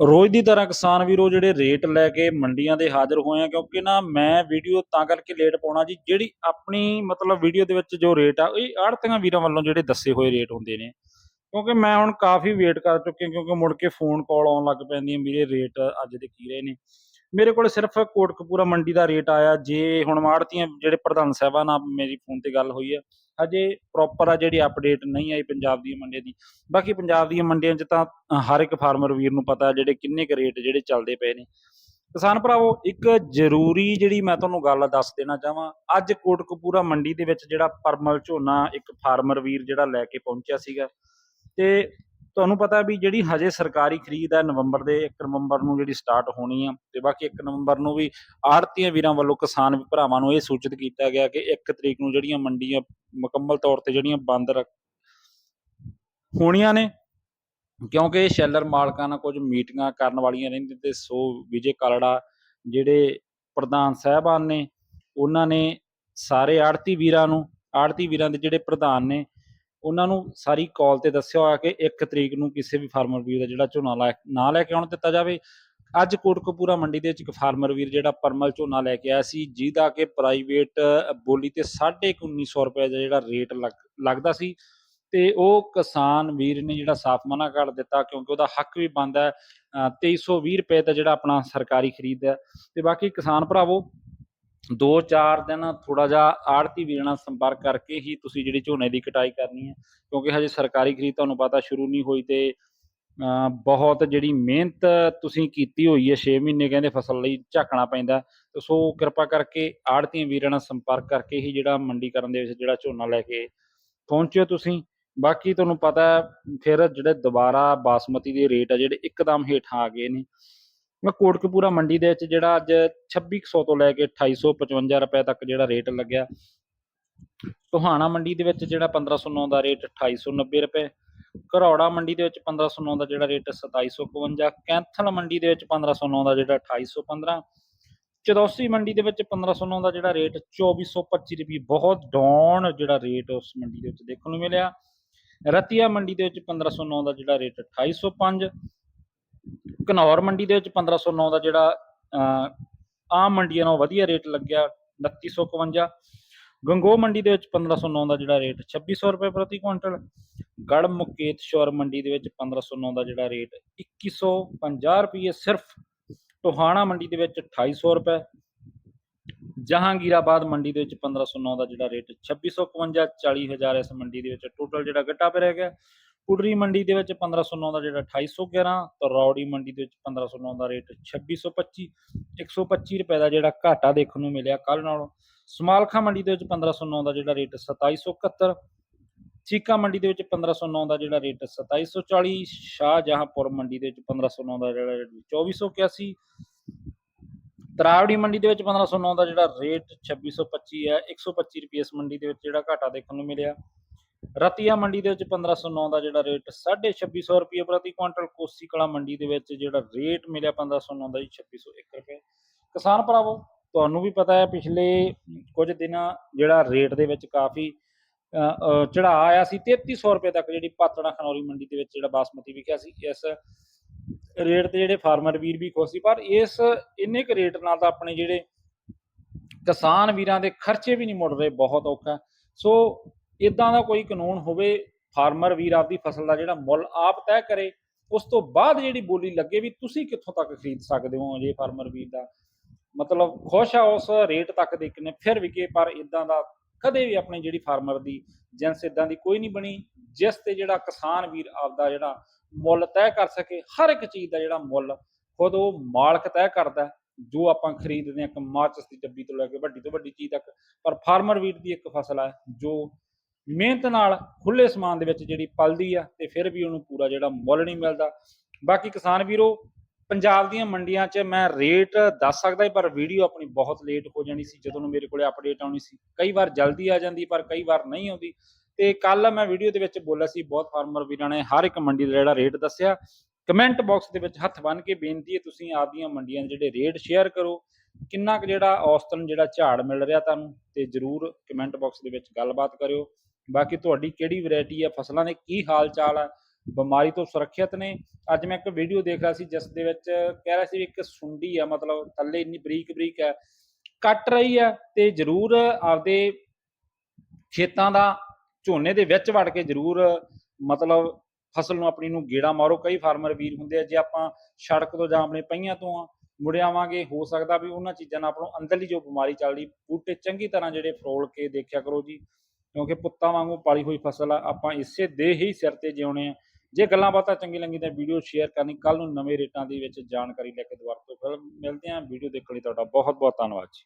ਰੋਜ਼ ਦੀ ਤਰ੍ਹਾਂ ਕਿਸਾਨ ਵੀਰੋ ਜਿਹੜੇ ਰੇਟ ਲੈ ਕੇ ਮੰਡੀਆਂ ਦੇ ਹਾਜ਼ਰ ਹੋਏ ਆ, ਕਿਉਂਕਿ ਨਾ ਮੈਂ ਵੀਡੀਓ ਤਾਂ ਕਰਕੇ ਲੇਟ ਪਾਉਣਾ ਜੀ, ਜਿਹੜੀ ਆਪਣੀ ਮਤਲਬ ਵੀਡੀਓ ਦੇ ਵਿੱਚ ਜੋ ਰੇਟ ਆ, ਇਹ ਆੜਤੀਆਂ ਵੀਰਾਂ ਵੱਲੋਂ ਜਿਹੜੇ ਦੱਸੇ ਹੋਏ ਰੇਟ ਹੁੰਦੇ ਨੇ। ਕਿਉਂਕਿ ਮੈਂ ਹੁਣ ਕਾਫੀ ਵੇਟ ਕਰ ਚੁੱਕਿਆ ਕਿਉਂਕਿ ਮੁੜ ਕੇ ਫੋਨ ਕਾਲ ਆਉਣ ਲੱਗ ਪੈਂਦੀਆਂ ਵੀਰੇ ਰੇਟ ਅੱਜ ਦੇ ਕੀ ਰਹੇ ਨੇ। ਮੇਰੇ ਕੋਲ ਸਿਰਫ ਕੋਟਕਪੂਰਾ ਮੰਡੀ ਦਾ ਰੇਟ ਆਇਆ, ਜੇ ਹੁਣ ਆੜਤੀਆਂ ਜਿਹੜੇ ਪ੍ਰਧਾਨ ਸਾਹਿਬਾਨ ਨਾਲ ਮੇਰੀ ਫੋਨ ਤੇ ਗੱਲ ਹੋਈ ਆ ਹਜੇ ਪ੍ਰੋਪਰ ਆ ਜਿਹੜੀ ਅਪਡੇਟ ਨਹੀਂ ਆਈ ਪੰਜਾਬ ਦੀਆਂ ਮੰਡੀਆਂ ਦੀ। ਬਾਕੀ ਪੰਜਾਬ ਦੀਆਂ ਮੰਡੀਆਂ 'ਚ ਤਾਂ ਹਰ ਇੱਕ ਫਾਰਮਰ ਵੀਰ ਨੂੰ ਪਤਾ ਜਿਹੜੇ ਕਿੰਨੇ ਕੁ ਰੇਟ ਜਿਹੜੇ ਚੱਲਦੇ ਪਏ ਨੇ। ਕਿਸਾਨ ਭਰਾਵੋ, ਇੱਕ ਜ਼ਰੂਰੀ ਜਿਹੜੀ ਮੈਂ ਤੁਹਾਨੂੰ ਗੱਲ ਦੱਸ ਦੇਣਾ ਚਾਹਾਂ, ਅੱਜ ਕੋਟਕਪੂਰਾ ਮੰਡੀ ਦੇ ਵਿੱਚ ਜਿਹੜਾ ਪਰਮਲ ਝੋਨਾ ਇੱਕ ਫਾਰਮਰ ਵੀਰ ਜਿਹੜਾ ਲੈ ਕੇ ਪਹੁੰਚਿਆ ਸੀਗਾ। ਤੇ ਤੁਹਾਨੂੰ ਪਤਾ ਵੀ ਜਿਹੜੀ ਹਜੇ ਸਰਕਾਰੀ ਖਰੀਦ ਹੈ ਨਵੰਬਰ ਦੇ 1 ਨਵੰਬਰ ਨੂੰ ਜਿਹੜੀ ਸਟਾਰਟ ਹੋਣੀ ਆ ਤੇ ਬਾਕੀ 1 ਨਵੰਬਰ ਨੂੰ ਵੀ ਆੜਤੀਆਂ ਵੀਰਾਂ ਵੱਲੋਂ ਕਿਸਾਨ ਭਰਾਵਾਂ ਨੂੰ ਇਹ ਸੂਚਿਤ ਕੀਤਾ ਗਿਆ ਕਿ 1 ਤਰੀਕ ਨੂੰ ਜਿਹੜੀਆਂ ਮੰਡੀਆਂ ਮੁਕੰਮਲ ਤੌਰ ਤੇ ਜਿਹੜੀਆਂ ਬੰਦ ਰੱਖ ਹੋਣੀਆਂ ਨੇ, ਕਿਉਂਕਿ ਸ਼ੈਲਰ ਮਾਲਕਾਂ ਨਾਲ ਕੁਝ ਮੀਟਿੰਗਾਂ ਕਰਨ ਵਾਲੀਆਂ ਰਹਿੰਦੀਆਂ ਤੇ ਸੋ ਵਿਜੇ ਕਾਲੜਾ ਜਿਹੜੇ ਪ੍ਰਧਾਨ ਸਾਹਿਬਾਨ ਨੇ, ਉਹਨਾਂ ਨੇ ਸਾਰੇ ਆੜਤੀ ਵੀਰਾਂ ਨੂੰ, ਆੜਤੀ ਵੀਰਾਂ ਦੇ ਜਿਹੜੇ ਪ੍ਰਧਾਨ ਨੇ ਉਹਨਾਂ ਨੂੰ ਸਾਰੀ ਕਾਲ ਤੇ ਦੱਸਿਆ ਹੋਇਆ ਕਿ 1 ਤਰੀਕ ਨੂੰ ਕਿਸੇ ਵੀ ਫਾਰਮਰ ਵੀਰ ਦਾ ਜਿਹੜਾ ਝੋਨਾ ਲੈ ਨਾ ਲੈ ਕੇ ਆਉਣ ਦਿੱਤਾ ਜਾਵੇ। ਅੱਜ ਕੋਟਕਪੂਰਾ ਮੰਡੀ ਦੇ ਵਿੱਚ ਇੱਕ ਫਾਰਮਰ ਵੀਰ ਜਿਹੜਾ ਪਰਮਲ ਝੋਨਾ ਲੈ ਕੇ ਆਇਆ ਸੀ ਜਿਹਦਾ ਕਿ ਪ੍ਰਾਈਵੇਟ ਬੋਲੀ ਤੇ 1950 ਰੁਪਏ ਦਾ ਜਿਹੜਾ ਰੇਟ ਲੱਗਦਾ ਸੀ। ਤੇ ਉਹ ਕਿਸਾਨ ਵੀਰ ਨੇ ਜਿਹੜਾ ਸਾਫ਼ ਮਨਾ ਕਰ ਦਿੱਤਾ ਕਿਉਂਕਿ ਉਹਦਾ ਹੱਕ ਵੀ ਬਣਦਾ ਹੈ। ਅ, 2320 ਰੁਪਏ ਦਾ ਜਿਹੜਾ ਆਪਣਾ ਸਰਕਾਰੀ ਖਰੀਦ ਹੈ। ਤੇ ਬਾਕੀ ਕਿਸਾਨ ਭਰਾਵੋ ਦੋ ਚਾਰ ਦਿਨ ਥੋੜਾ ਜਿਹਾ ਆੜਤੀ ਵੀਰਾਂ ਨਾਲ ਸੰਪਰਕ ਕਰਕੇ ਹੀ ਤੁਸੀਂ ਜਿਹੜੀ ਝੋਨੇ ਦੀ ਕਟਾਈ ਕਰਨੀ ਹੈ, ਕਿਉਂਕਿ ਹਜੇ ਸਰਕਾਰੀ ਖਰੀਦ ਤੁਹਾਨੂੰ ਪਤਾ ਸ਼ੁਰੂ ਨਹੀਂ ਹੋਈ ਤੇ ਬਹੁਤ ਜਿਹੜੀ ਮਿਹਨਤ ਤੁਸੀਂ ਕੀਤੀ ਹੋਈ ਹੈ 6 ਮਹੀਨੇ ਕਹਿੰਦੇ ਫਸਲ ਲਈ ਝਾਕਣਾ ਪੈਂਦਾ ਤੇ ਸੋ ਕਿਰਪਾ ਕਰਕੇ ਆੜਤੀਆਂ ਵੀਰਾਂ ਨਾਲ ਸੰਪਰਕ ਕਰਕੇ ਹੀ ਜਿਹੜਾ ਮੰਡੀਕਰਨ ਦੇ ਵਿੱਚ ਜਿਹੜਾ ਝੋਨਾ ਲੈ ਕੇ ਪਹੁੰਚਿਓ ਤੁਸੀਂ। ਬਾਕੀ ਤੁਹਾਨੂੰ ਪਤਾ ਫਿਰ ਜਿਹੜੇ ਦੁਬਾਰਾ ਬਾਸਮਤੀ ਦੇ ਰੇਟ ਆ ਜਿਹੜੇ ਇੱਕਦਮ ਹੇਠਾਂ ਆ ਗਏ ਨੇ ਮੈਂ ਕੋਟਕਪੂਰਾ ਮੰਡੀ ਦੇ ਵਿੱਚ ਜਿਹੜਾ ਅੱਜ 2600 ਤੋਂ ਲੈ ਕੇ 2855 ਰੁਪਏ ਤੱਕ ਜਿਹੜਾ ਰੇਟ ਲੱਗਿਆ। ਟੋਹਾਣਾ ਮੰਡੀ ਦੇ ਵਿੱਚ ਜਿਹੜਾ 1509 ਦਾ ਰੇਟ 2890 ਰੁਪਏ, ਘਰੌੜਾ ਮੰਡੀ ਦੇ ਵਿੱਚ 1509 ਦਾ ਜਿਹੜਾ ਰੇਟ 2751 ਕੈਂਥਲ ਮੰਡੀ ਦੇ ਵਿੱਚ 1509 ਦਾ ਜਿਹੜਾ 2815 ਚਦੌਸੀ ਮੰਡੀ ਦੇ ਵਿੱਚ 1509 ਦਾ ਜਿਹੜਾ ਰੇਟ 2425 ਰੁਪਏ ਬਹੁਤ ਡਾਊਨ ਜਿਹੜਾ ਰੇਟ ਉਸ ਮੰਡੀ ਦੇ ਵਿੱਚ ਦੇਖਣ ਨੂੰ ਮਿਲਿਆ। ਰਤੀਆ ਮੰਡੀ ਦੇ ਵਿੱਚ 1509 ਦਾ ਜਿਹੜਾ ਰੇਟ 2805 ਘਨੌਰ ਮੰਡੀ ਦੇ ਵਿੱਚ 1509 ਦਾ ਜਿਹੜਾ ਅਹ, ਆਮ ਮੰਡੀਆਂ ਨਾਲੋਂ ਵਧੀਆ ਰੇਟ ਲੱਗਿਆ 2951 ਗੰਗੋ ਮੰਡੀ ਦੇ ਵਿੱਚ 1509 ਦਾ ਜਿਹੜਾ ਰੇਟ 2600 ਰੁਪਏ ਪ੍ਰਤੀ ਕੁਇੰਟਲ। ਗੜ ਮੁਕੇਤ ਸ਼ੌਰ ਮੰਡੀ ਦੇ ਵਿੱਚ 1509 ਦਾ ਜਿਹੜਾ ਰੇਟ 2150 ਰੁਪਏ ਸਿਰਫ। ਟੋਹਾਣਾ ਮੰਡੀ ਦੇ ਵਿੱਚ 2800 ਰੁਪਏ। ਜਹਾਂਗੀਰਾਬਾਦ ਮੰਡੀ ਦੇ ਵਿੱਚ 1509 ਦਾ ਜਿਹੜਾ ਰੇਟ 2651 40000 ਇਸ ਮੰਡੀ ਦੇ ਵਿੱਚ ਟੋਟਲ ਜਿਹੜਾ ਗੱਟਾ ਪਿਆ ਗਿਆ। ਕੁੜਰੀ ਮੰਡੀ ਦੇ ਵਿੱਚ 1509 ਦਾ ਜਿਹੜਾ 2811 ਤੇ ਰੌੜੀ ਮੰਡੀ ਦੇ ਵਿੱਚ 1509 ਦਾ ਰੇਟ 2625 125 ਰੁਪਏ ਦਾ ਜਿਹੜਾ ਘਾਟਾ ਦੇਖਣ ਨੂੰ ਮਿਲਿਆ ਕੱਲ ਨਾਲੋਂ। ਸਮਾਲਖਾ ਮੰਡੀ ਦੇ ਵਿੱਚ 1509 ਦਾ ਜਿਹੜਾ ਰੇਟ 2771 ਚੀਕਾ ਮੰਡੀ ਦੇ ਵਿੱਚ 1509 ਦਾ ਜਿਹੜਾ ਰੇਟ 2740 ਸ਼ਾਹਜਹਾਂਪੁਰ ਮੰਡੀ ਦੇ ਵਿੱਚ 1509 ਦਾ ਜਿਹੜਾ ਰੇਟ 2481 ਤਰਾਵੜੀ ਮੰਡੀ ਦੇ ਵਿੱਚ 1509 ਦਾ ਜਿਹੜਾ ਰੇਟ 2625 ਹੈ 125 ਰੁਪਏ ਇਸ ਮੰਡੀ ਦੇ ਵਿੱਚ ਜਿਹੜਾ ਘਾਟਾ ਦੇਖਣ ਨੂੰ ਮਿਲਿਆ। ਰਤੀਆ ਮੰਡੀ ਦੇ ਵਿੱਚ 1509 ਦਾ ਜਿਹੜਾ ਰੇਟ 2650 ਰੁਪਏ ਪ੍ਰਤੀ ਕੁਇੰਟਲ ਕੋਸੀ ਕਲਾ ਮੰਡੀ ਦੇ ਵਿੱਚ ਜਿਹੜਾ ਰੇਟ ਮਿਲਿਆ 1509 ਦਾ ਜੀ 2601 ਰੁਪਏ। ਕਿਸਾਨ ਭਰਾਵੋ, ਤੁਹਾਨੂੰ ਵੀ ਪਤਾ ਹੈ ਪਿਛਲੇ ਕੁਝ ਦਿਨਾਂ ਜਿਹੜਾ ਰੇਟ ਦੇ ਵਿੱਚ ਕਾਫੀ ਚੜਾ ਆਇਆ ਸੀ 3300 ਰੁਪਏ ਤੱਕ ਜਿਹੜੀ ਪਾਤੜਾ ਖਨੌਰੀ ਮੰਡੀ ਦੇ ਵਿੱਚ ਜਿਹੜਾ ਬਾਸਮਤੀ ਵਿਕਿਆ ਸੀ, ਇਸ ਰੇਟ ਤੇ ਜਿਹੜੇ ਫਾਰਮਰ ਵੀਰ ਵੀ ਖੁਸ਼ ਸੀ, ਪਰ ਇਸ ਇੰਨੇ ਕੁ ਰੇਟ ਨਾਲ ਤਾਂ ਆਪਣੇ ਜਿਹੜੇ ਕਿਸਾਨ ਵੀਰਾਂ ਦੇ ਖਰਚੇ ਵੀ ਨਹੀਂ ਮੁੜ ਰਹੇ, ਬਹੁਤ ਔਖਾ। ਸੋ ਇਦਾਂ ਦਾ ਕੋਈ ਕਾਨੂੰਨ ਹੋਵੇ, ਫਾਰਮਰ ਵੀਰ ਆਪਦੀ ਫਸਲ ਦਾ ਜਿਹੜਾ ਮੁੱਲ ਆਪ ਤੈਅ ਕਰੇ, ਉਸ ਤੋਂ ਬਾਅਦ ਜਿਹੜੀ ਬੋਲੀ ਲੱਗੇ ਵੀ ਤੁਸੀਂ ਕਿੱਥੋਂ ਤੱਕ ਖਰੀਦ ਸਕਦੇ ਹੋ ਜੇ ਫਾਰਮਰ ਵੀਰ ਦਾ। ਮਤਲਬ ਖੁਸ਼ ਆ ਉਸ ਰੇਟ ਤੱਕ ਦੇ ਕਿਨੇ ਫਿਰ ਵਿਕੇ, ਪਰ ਇਦਾਂ ਦਾ ਕਦੇ ਵੀ ਆਪਣੀ ਜਿਹੜੀ ਫਾਰਮਰ ਦੀ ਜਿੰਸ ਇਦਾਂ ਦੀ ਕੋਈ ਨਹੀਂ ਬਣੀ, ਜਿਸ ਤੇ ਜਿਹੜਾ ਕਿਸਾਨ ਵੀਰ ਆਪਦਾ ਜਿਹੜਾ ਮੁੱਲ ਤੈਅ ਕਰ ਸਕੇ, ਹਰ ਇੱਕ ਚੀਜ਼ ਦਾ ਜਿਹੜਾ ਮੁੱਲ ਖੁਦ ਉਹ ਮਾਲਕ ਤੈਅ ਕਰਦਾ ਜੋ ਆਪਾਂ ਖਰੀਦਦੇ ਹਾਂ ਇੱਕ ਮਾਚਸ ਦੀ ਡੱਬੀ ਤੋਂ ਲੈ ਕੇ ਵੱਡੀ ਤੋਂ ਵੱਡੀ ਚੀਜ਼ ਤੱਕ। ਪਰ ਫਾਰਮਰ ਵੀਰ ਦੀ ਇੱਕ ਫਸਲ ਹੈ ਜੋ ਮਿਹਨਤ ਨਾਲ ਖੁੱਲੇ ਸਮਾਨ ਦੇ ਵਿੱਚ ਜਿਹੜੀ ਪਲਦੀ ਆ ਤੇ ਫਿਰ ਵੀ ਉਹਨੂੰ ਪੂਰਾ ਜਿਹੜਾ ਮੁੱਲ ਨਹੀਂ ਮਿਲਦਾ। ਬਾਕੀ ਕਿਸਾਨ ਵੀਰੋ, ਪੰਜਾਬ ਦੀਆਂ ਮੰਡੀਆਂ 'ਚ ਮੈਂ ਰੇਟ ਦੱਸ ਸਕਦਾ ਪਰ ਵੀਡੀਓ ਆਪਣੀ ਬਹੁਤ ਲੇਟ ਹੋ ਜਾਣੀ ਸੀ, ਜਦੋਂ ਨੂੰ ਮੇਰੇ ਕੋਲੇ ਅਪਡੇਟ ਆਉਣੀ ਸੀ। ਕਈ ਵਾਰ ਜਲਦੀ ਆ ਜਾਂਦੀ, ਪਰ ਕਈ ਵਾਰ ਨਹੀਂ ਆਉਂਦੀ। ਤੇ ਕੱਲ ਮੈਂ ਵੀਡੀਓ ਦੇ ਵਿੱਚ ਬੋਲਿਆ ਸੀ, ਬਹੁਤ ਫਾਰਮਰ ਵੀਰਾਂ ਨੇ ਹਰ ਇੱਕ ਮੰਡੀ ਦਾ ਜਿਹੜਾ ਰੇਟ ਦੱਸਿਆ। ਕਮੈਂਟ ਬਾਕਸ ਦੇ ਵਿੱਚ ਹੱਥ ਬੰਨ ਕੇ ਬੇਨਤੀ ਹੈ, ਤੁਸੀਂ ਆਪਦੀਆਂ ਮੰਡੀਆਂ ਦੇ ਜਿਹੜੇ ਰੇਟ ਸ਼ੇਅਰ ਕਰੋ। ਕਿੰਨਾ ਕੁ ਜਿਹੜਾ ਔਸਤਨ, ਜਿਹੜਾ ਝਾੜ ਮਿਲ ਰਿਹਾ ਤੁਹਾਨੂੰ, ਤੇ ਜਰੂਰ ਕਮੈਂਟ ਬਾਕਸ ਦੇ ਵਿੱਚ ਗੱਲਬਾਤ ਕਰਿਓ। ਬਾਕੀ ਤੁਹਾਡੀ ਕਿਹੜੀ ਵੈਰਾਈਟੀ ਆ, ਫਸਲਾਂ ਦੇ ਕੀ ਹਾਲ ਚਾਲ ਆ, ਬਿਮਾਰੀ ਤੋਂ ਸੁਰੱਖਿਅਤ ਨੇ? ਅੱਜ ਮੈਂ ਇੱਕ ਵੀਡੀਓ ਦੇਖ ਰਿਹਾ ਸੀ, ਜਿਸ ਦੇ ਵਿੱਚ ਕਹਿ ਰਿਹਾ ਸੀ ਵੀ ਇੱਕ ਸੁੰਡੀ ਆ, ਮਤਲਬ ਥੱਲੇ ਇੰਨੀ ਬਰੀਕ ਬਰੀਕ ਹੈ ਕੱਟ ਰਹੀ ਆ ਤੇ ਜ਼ਰੂਰ ਆਪਦੇ ਖੇਤਾਂ ਦਾ ਝੋਨੇ ਦੇ ਵਿੱਚ ਵੜ ਕੇ ਜ਼ਰੂਰ ਮਤਲਬ ਫਸਲ ਨੂੰ ਆਪਣੀ ਨੂੰ ਗੇੜਾ ਮਾਰੋ। ਕਈ ਫਾਰਮਰ ਵੀਰ ਹੁੰਦੇ ਆ, ਜੇ ਆਪਾਂ ਸੜਕ ਤੋਂ ਜਾਂ ਆਪਣੇ ਪਹੀਆਂ ਤੋਂ ਆ ਮੁੜ ਆਵਾਂਗੇ ਹੋ ਸਕਦਾ ਵੀ ਉਹਨਾਂ ਚੀਜ਼ਾਂ ਨਾਲ ਆਪਾਂ ਅੰਦਰਲੀ ਜੋ ਬਿਮਾਰੀ ਚੱਲਦੀ, ਬੂਟੇ ਚੰਗੀ ਤਰ੍ਹਾਂ ਜਿਹੜੇ ਫਰੋਲ ਕੇ ਦੇਖਿਆ ਕਰੋ ਜੀ। ਕਿਉਂਕਿ ਪੁੱਤਾਂ ਵਾਂਗੂ ਪਾਲੀ ਹੋਈ ਫਸਲ ਆ, ਆਪਾਂ ਇਸੇ ਦੇ ਹੀ ਸਿਰ ਤੇ ਜਿਉਣੇ ਆ। ਜੇ ਗੱਲਾਂ ਬਾਤਾਂ ਚੰਗੀ ਲੱਗੀ ਤਾਂ ਵੀਡੀਓ ਸ਼ੇਅਰ ਕਰਨੀ। ਕੱਲ ਨੂੰ ਨਵੇਂ ਰੇਟਾਂ ਦੇ ਵਿੱਚ ਜਾਣਕਾਰੀ ਲੈ ਕੇ ਦੁਬਾਰਾ ਤੋਂ ਫਿਰ ਮਿਲਦੇ ਹਾਂ। ਵੀਡੀਓ ਦੇਖਣ ਲਈ ਤੁਹਾਡਾ ਬਹੁਤ ਬਹੁਤ ਧੰਨਵਾਦ ਜੀ।